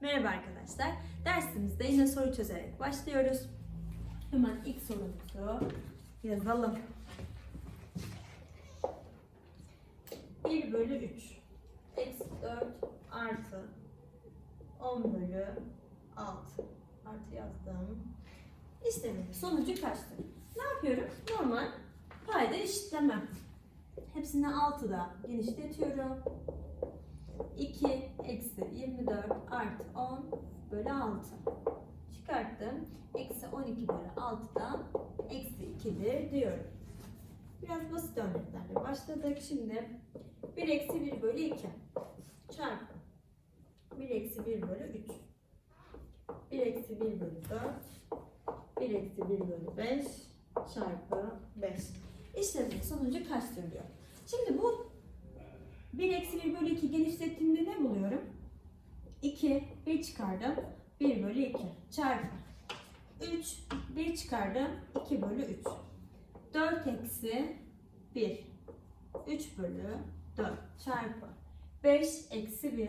Merhaba arkadaşlar. Dersimizde yine soru çözerek başlıyoruz. Hemen ilk sorumuzu yazalım. 1 bölü 3 eksi 4 artı 10 bölü 6 artı yazdım. İşlemin sonucu kaçtır? Ne yapıyorum? Normal payda eşitleme. Hepsini 6'da genişletiyorum. 2 eksi 24 artı 10 bölü 6. Çıkarttım. Eksi 12 bölü 6'dan eksi 2'dir diyorum. Biraz basit örneklerle başladık. Şimdi 1 eksi 1 bölü 2 çarpı 1 eksi 1 bölü 3 1 eksi 1 bölü 4 1 eksi 1 bölü 5 çarpı 5. İşlemin sonucu kaçtır diyor. Şimdi bu 1 eksi 1 bölü 2 genişlettiğimde ne buluyorum? 2, 1 çıkardım. 1 bölü 2 çarpı. 3, 1 çıkardım. 2 bölü 3. 4 eksi 1. 3 bölü 4 çarpı. 5 eksi 1.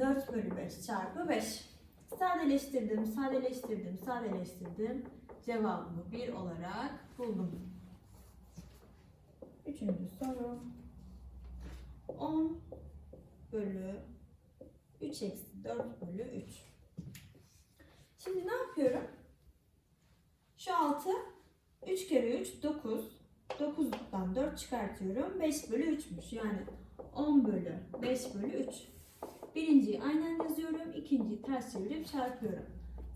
4 bölü 5 çarpı 5. Sadeleştirdim, sadeleştirdim, sadeleştirdim. Cevabımı 1 olarak buldum. Üçüncü soru. 10 bölü 3 eksi 4 bölü 3. Şimdi ne yapıyorum? Şu 6 3 kere 3 9. 9'dan 4 çıkartıyorum. 5 bölü 3'müş. Yani 10 bölü 5 bölü 3. Birinciyi aynen yazıyorum. ikinciyi ters çevirip çarpıyorum.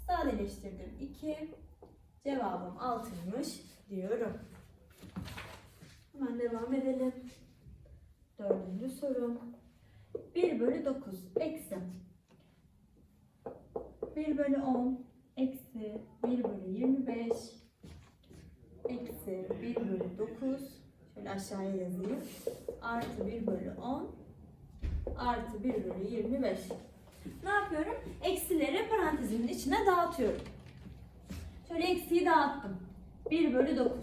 Sadeleştirdim 2. Cevabım 6'ymış diyorum. Hemen devam edelim. Dördüncü sorum. 1 bölü 9 eksi 1 bölü 10 eksi 1 bölü 25 eksi 1 bölü 9 şöyle aşağıya yazayım artı 1 bölü 10 artı 1 bölü 25 ne yapıyorum? Eksileri parantezimin içine dağıtıyorum. Şöyle eksiyi dağıttım. 1 bölü 9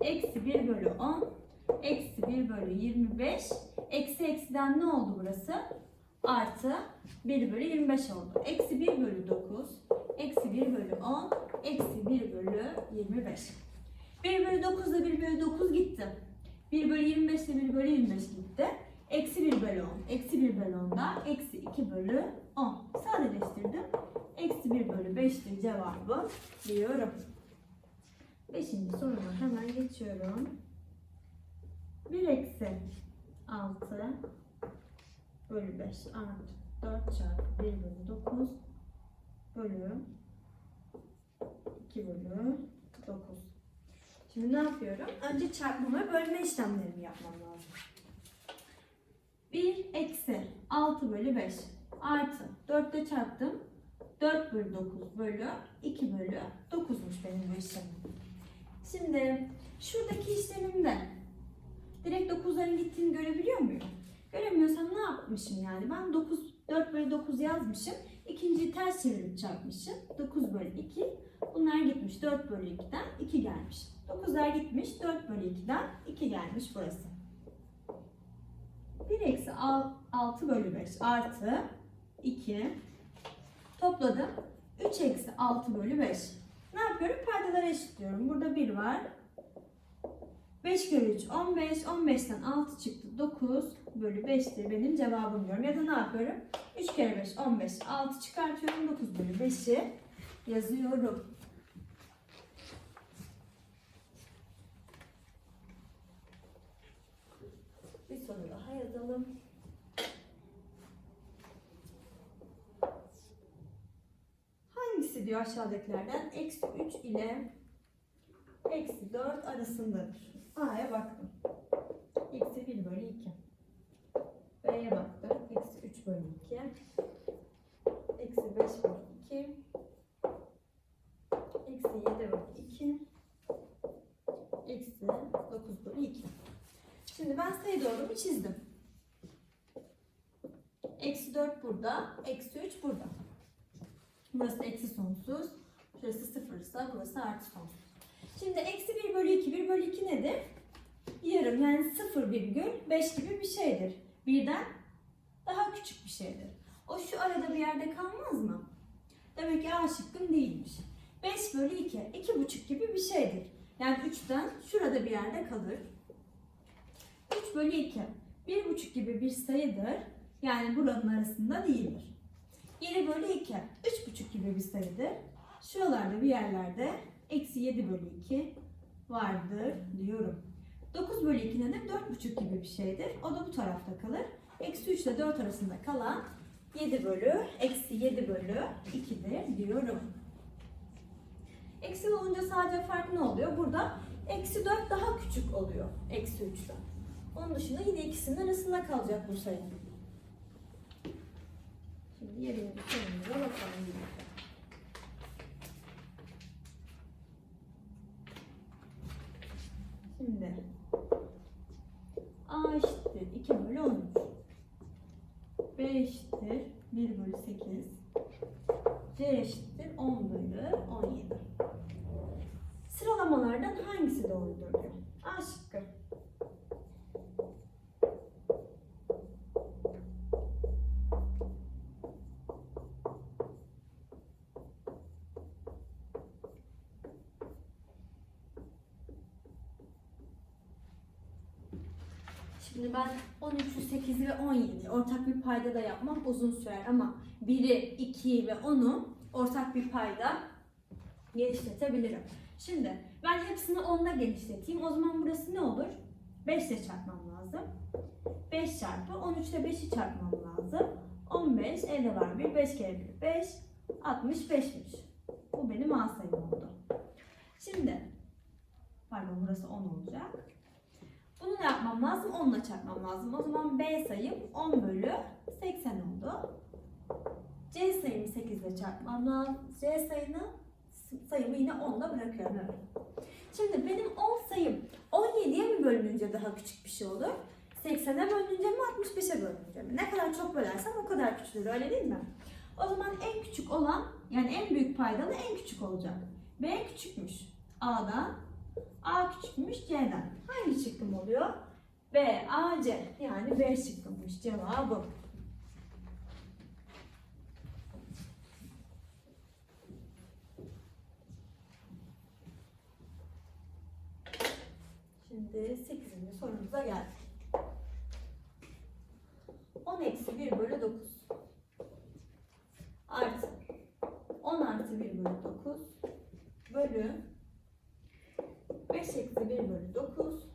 eksi 1 bölü 10 eksi 1 bölü 25 eksi eksiden ne oldu burası? Artı 1 bölü 25 oldu. Eksi 1 bölü 9 eksi 1 bölü 10 eksi 1 bölü 25. 1 bölü 9 ile 1 bölü 9 gitti. 1 bölü 25 ile 1 bölü 25 gitti. Eksi 1 bölü 10. Eksi 1 bölü 10 da eksi 2 bölü 10. Sadeleştirdim. Eksi 1 bölü 5'tir cevabı diyorum. Beşinci soruma hemen geçiyorum. 1 eksi 6 bölü 5 artı 4 çarpı 1 bölü 9 bölü 2 bölü 9. Şimdi ne yapıyorum? Önce çarpma ve bölme işlemlerimi yapmam lazım. 1 eksi 6 bölü 5 artı 4 ile çarptım. 4 bölü 9 bölü 2 bölü 9'muş benim bu işlemim. Şimdi şuradaki işlemimde direkt 9'ların gittiğini görebiliyor muyum? Göremiyorsam ne yapmışım yani? Ben 9, 4 bölü 9 yazmışım. İkinciyi ters çevirip çarpmışım. 9 bölü 2. Bunlar gitmiş. 4 bölü 2'den 2 gelmiş. 9'lar gitmiş. 4 bölü 2'den 2 gelmiş burası. 1 eksi 6 bölü 5 artı 2 topladım. 3 eksi 6 bölü 5. Ne yapıyorum? Paydaları eşitliyorum. Burada 1 var. 5 kere 3 15. 15'ten 6 çıktı. 9 bölü 5'tir benim cevabım diyorum. Ya da ne yapıyorum? 3 kere 5 15. 6 çıkartıyorum. 9 bölü 5'i yazıyorum. Bir soru daha yazalım. Hangisi diyor aşağıdakilerden? Eksi 3 ile eksi 4 arasındadır. A'ya baktım. Eksi 1 bölü 2. B'ye baktım. Eksi 3 bölü 2. Eksi 5 bölü 2. Eksi 7 bölü 2. Eksi 9 bölü 2. Şimdi ben sayı doğrumu çizdim. Eksi 4 burada. Eksi 3 burada. Burası eksi sonsuz. Şurası sıfırsa burası artı sonsuz. Şimdi eksi 1 bölü 2. 1 bölü 2 nedir? Yarım yani 0 virgül 5 gibi bir şeydir. Birden daha küçük bir şeydir. O şu arada bir yerde kalmaz mı? Demek ki A şıkkım değilmiş. 5 bölü 2, 2,5 gibi bir şeydir. Yani 3'ten şurada bir yerde kalır. 3 bölü 2, 1,5 gibi bir sayıdır. Yani buranın arasında değildir. 7 bölü 2, 3,5 gibi bir sayıdır. Şuralarda bir yerlerde eksi 7 bölü 2 vardır diyorum. 9 bölü 2 nedir? 4,5 gibi bir şeydir. O da bu tarafta kalır. Eksi 3 ile 4 arasında kalan 7 bölü, eksi 7 bölü 2'dir diyorum. Eksi olunca sadece fark ne oluyor? Burada eksi 4 daha küçük oluyor eksi 3'ten. Onun dışında yine ikisinin arasında kalacak bu sayı. Şimdi yerine bir sorumuza bakalım. Şimdi A eşittir 2 bölü 13. B eşittir 1 bölü 8. C eşittir 10 bölü 17. Sıralamalardan hangisi doğrudur diyor. A şıkkı. Şimdi ben 13'ü, 8'i ve 17'yi ortak bir payda da yapmam uzun sürer ama 1'i, 2'yi ve 10'u ortak bir payda genişletebilirim. Şimdi ben hepsini 10'la genişleteyim. O zaman burası ne olur? 5 ile çarpmam lazım. 5 çarpı 13 ile 5'i çarpmam lazım. 15, elde var 1, 5 kere 1, 5, 65'miş. Bu benim A sayım oldu. Şimdi, pardon burası 10 olacak. Bunu ne yapmam lazım? 10 ile çarpmam lazım. O zaman B sayım 10 bölü 80 oldu. C sayımı 8 ile çarpmam lazım. C sayını sayımı yine 10 ile bırakıyorum. Şimdi benim 10 sayım 17'ye mi bölününce daha küçük bir şey olur? 80'e bölününce mi 65'e bölününce mi? Ne kadar çok bölersem o kadar küçülür öyle değil mi? O zaman en küçük olan yani en büyük paydalı en küçük olacak. B küçükmüş A'dan. A küçükmüş C'den. Hangi şıkkım oluyor? B, A, C. Yani B şıkkımmış cevabım. Şimdi 8. sorumuza geldik. 10 eksi 1 bölü 9 artı 10 artı 1 bölü 9 bölü 5 eksi 1 bölü 9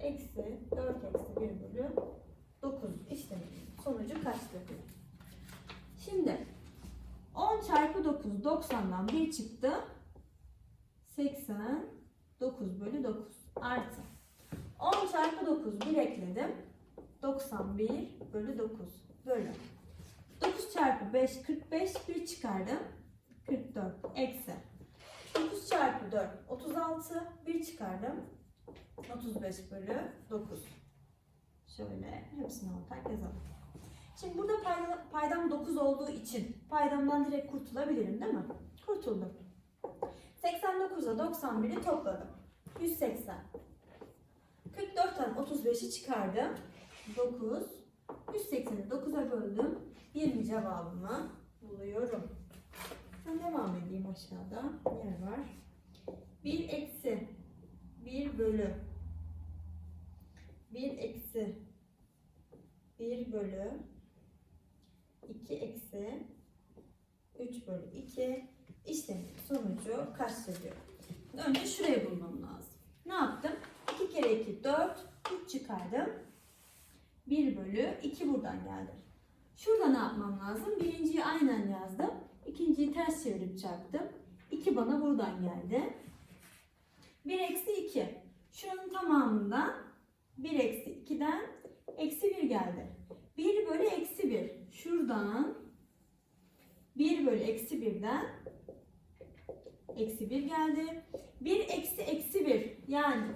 eksi 4 eksi 1 bölü 9 işleminin sonucu kaçtır? Şimdi 10 çarpı 9 90'dan 1 çıktı. 89 bölü 9 artı 10 çarpı 9 1 ekledim. 91 bölü 9 bölü. 9 çarpı 5 45 1 çıkardım. 44 eksi. 9 çarpı 4 36 1 çıkardım. 35 bölü 9 şöyle hepsini ortak yazalım. Şimdi burada payda, paydam 9 olduğu için paydamdan direkt kurtulabilirim değil mi? Kurtuldum. 89'a 91'i topladım. 180 44'ten 35'i çıkardım. 9 180'i 9'a böldüm. 20 cevabımı buluyorum. Ben devam edeyim aşağıda. Yer var. 1 eksi 1 bölü. 1 eksi 1 bölü. 2 eksi 3 bölü 2 işlemin sonucu kaçtır diyor. Önce şurayı bulmam lazım. Ne yaptım? 2 kere 2 4 3 çıkardım. 1 bölü 2 buradan geldi. Şurada ne yapmam lazım? Birinciyi aynen yazdım. İkinciyi ters çevirip çarptım. 2 bana buradan geldi. 1 eksi 2. Şuranın tamamından 1 eksi 2'den eksi 1 geldi. 1 bölü eksi 1. Şuradan 1 bölü eksi 1'den eksi 1 geldi. 1 eksi eksi 1 yani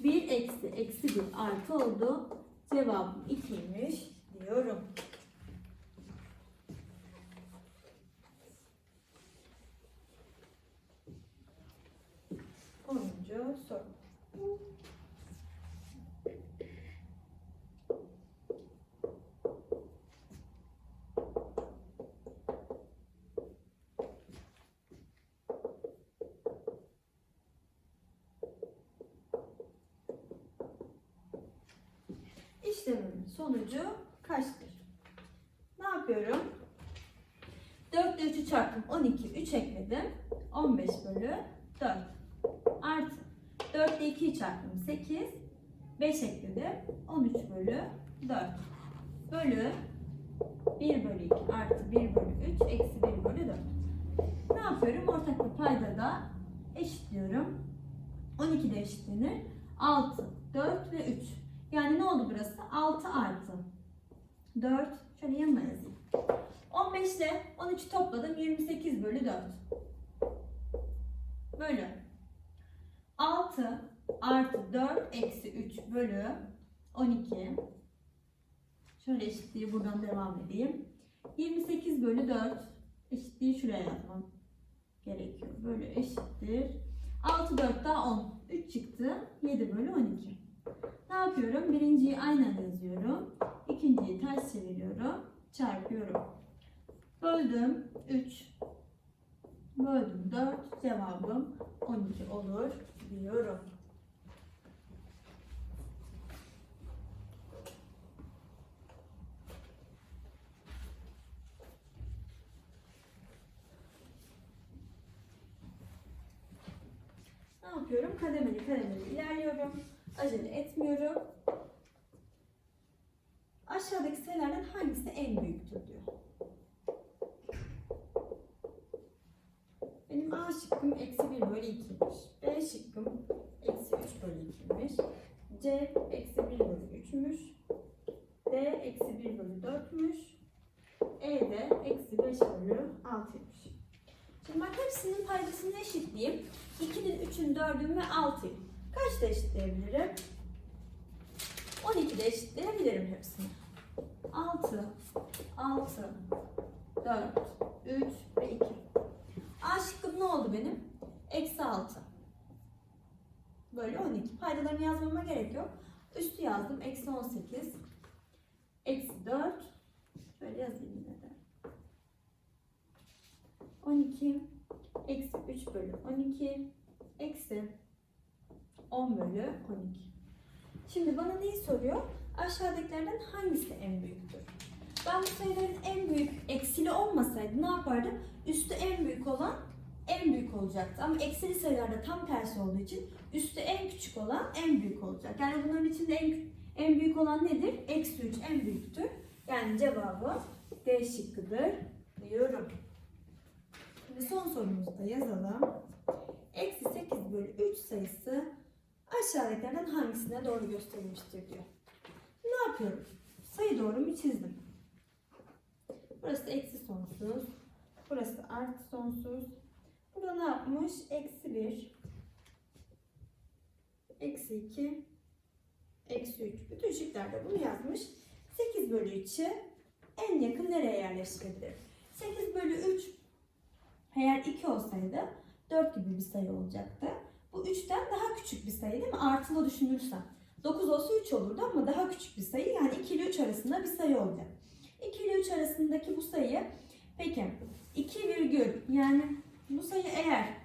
1 eksi eksi 1 artı oldu. Cevabım 2'ymiş diyorum. 10. soru. İşlemimin sonucu kaçtır? Ne yapıyorum? 4 ile 3'ü çarptım. 12. 3 ekledim. 15 bölü 4. Artı 4 ile 2'yi çarptım. 8. 5 ekledim. 13 bölü 4. Bölü 1 bölü 2 artı 1 bölü 3 eksi 1 bölü 4. Ne yapıyorum? Ortak bir payda da eşitliyorum. 12 de eşitlenir. 6, 4 ve 3. Yani ne oldu burası? 6 artı 4. Şöyle yanına yazayım. 15 ile 13'ü topladım. 28 bölü 4. Bölü. 6 artı 4 eksi 3 bölü 12. Şöyle eşitliği buradan devam edeyim. 28 bölü 4 eşitliği şuraya yazmam gerekiyor. Bölü eşittir. 6 4 daha 10. 3 çıktı. 7 bölü 12. Ne yapıyorum? Birinciyi aynen yazıyorum. İkinciyi ters çeviriyorum. Çarpıyorum. Böldüm 3. Böldüm 4. Cevabım 12 olur diyorum. Ne yapıyorum? Kademeli kademeli ilerliyorum. Acele etmiyorum. Aşağıdaki sayılardan hangisi en büyüktür diyor. Benim A şıkkım eksi 1 bölü 2'ymiş. B şıkkım eksi 3 bölü 2'ymiş. C eksi 1 bölü 3'müş. D eksi 1 bölü 4'müş. E de eksi 5 bölü 6'ymış. Şimdi ben hepsinin paydasını eşitleyeyim. 2'nin 3'ün 4'ün ve 6'yı. Kaçta eşitleyebilirim? 12'de eşitleyebilirim hepsini. 6, 6, 4, 3 ve 2. A şıkkım ne oldu benim? Eksi 6. Böyle 12. Paydalarını yazmama gerek yok. Üstü yazdım. Eksi 18. Eksi 4. Şöyle yazayım yine de. 12. Eksi 3 bölü 12. Eksi 10 bölü 12. Şimdi bana neyi soruyor? Aşağıdakilerden hangisi en büyüktür? Ben bu sayıların en büyük eksili olmasaydı ne yapardım? Üstü en büyük olan en büyük olacaktı. Ama eksili sayılarda tam tersi olduğu için üstü en küçük olan en büyük olacak. Yani bunların içinde en, en büyük olan nedir? Eksi 3 en büyüktür. Yani cevabı D şıkkıdır diyorum. Şimdi son sorumuzu da yazalım. Eksi 8 bölü 3 sayısı aşağıdakilerden hangisine doğru gösterilmiştir diyor. Ne yapıyorum? Sayı doğrumu çizdim. Burası eksi sonsuz. Burası artı sonsuz. Burada ne yapmış? Eksi 1. Eksi 2. Eksi 3. Bütün şıklarda bunu yazmış. 8 bölü 3'ü en yakın nereye yerleştirebilirim? 8 bölü 3 eğer 2 olsaydı 4 gibi bir sayı olacaktı. Bu 3'ten daha küçük bir sayı değil mi? Artılı düşünürsem. 9 olsa 3 olurdu ama daha küçük bir sayı. Yani 2 ile 3 arasında bir sayı olacak. 2 ile 3 arasındaki bu sayı peki 2 virgül yani bu sayı eğer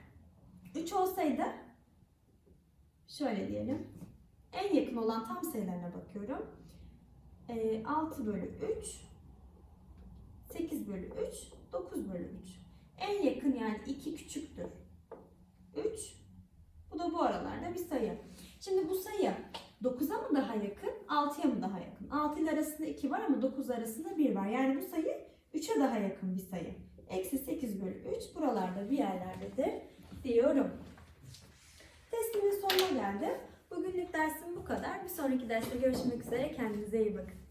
3 olsaydı şöyle diyelim en yakın olan tam sayılarına bakıyorum. Ee, 6 bölü 3 8 bölü 3 9 bölü 3 en yakın yani 2 küçüktür 3 bu da bu aralarda bir sayı. Şimdi bu sayı 9'a mı daha yakın, 6'ya mı daha yakın? 6 ile arasında 2 var ama 9 arasında 1 var. Yani bu sayı 3'e daha yakın bir sayı. Eksi 8 bölü 3 buralarda bir yerlerdedir diyorum. Testimin sonuna geldi. Bugünlük dersim bu kadar. Bir sonraki derste görüşmek üzere. Kendinize iyi bakın.